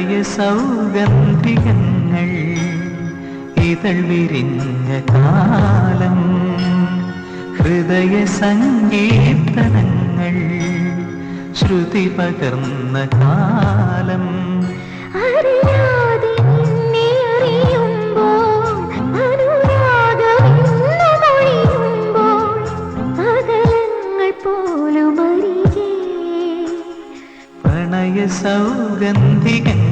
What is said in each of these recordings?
പ്രണയ സൗഗന്ധികങ്ങൾ ഇതൾ വിരിഞ്ഞ കാലം. ഹൃദയ സങ്കീർത്തനങ്ങൾ ശ്രുതി പകർന്ന കാലം. നിന്നെ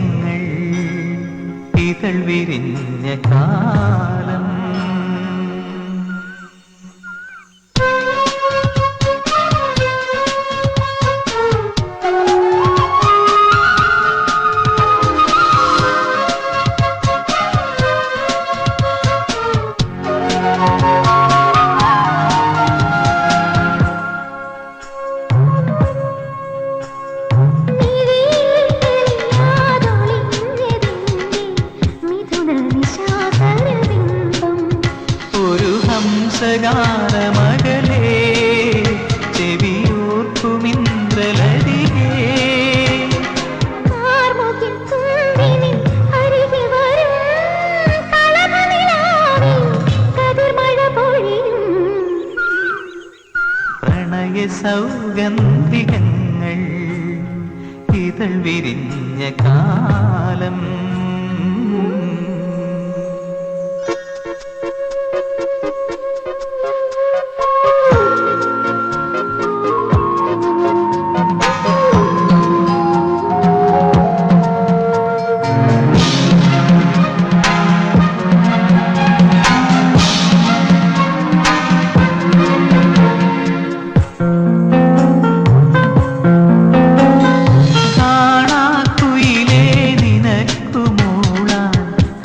ഇതൾ വിരിഞ്ഞ കാലം ചെവിയോർക്കുമിന്ദ്രലരികേ പ്രണയ സൗഗന്ധികങ്ങൾ ഇതൾ വിരിഞ്ഞ കാലം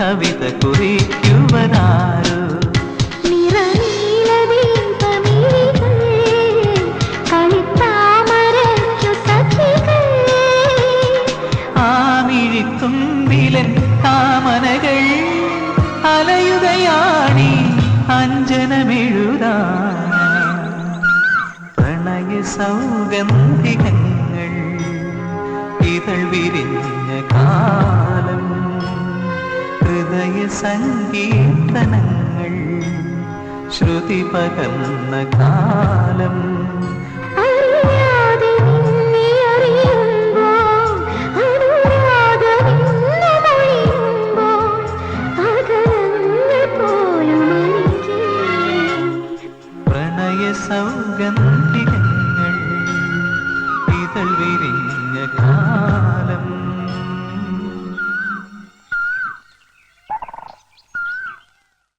കവിത കുറിക്കുവനാരോ ആമിഴിത്തുമ്പിലൻ താമനകൾ അലയുകയാണി അഞ്ജനമെഴുതാ പ്രണയ സൗഗന്ധികങ്ങൾ ഇതൾ വിരിഞ്ഞ കാലം ഹൃദയ സങ്കീർത്തനങ്ങൾ ശ്രുതി പകർന്ന കാലം. സൗഗന്ധികൾ സൗഗന്ധികങ്ങൾ ഇതൾ വിരിഞ്ഞ കാലം.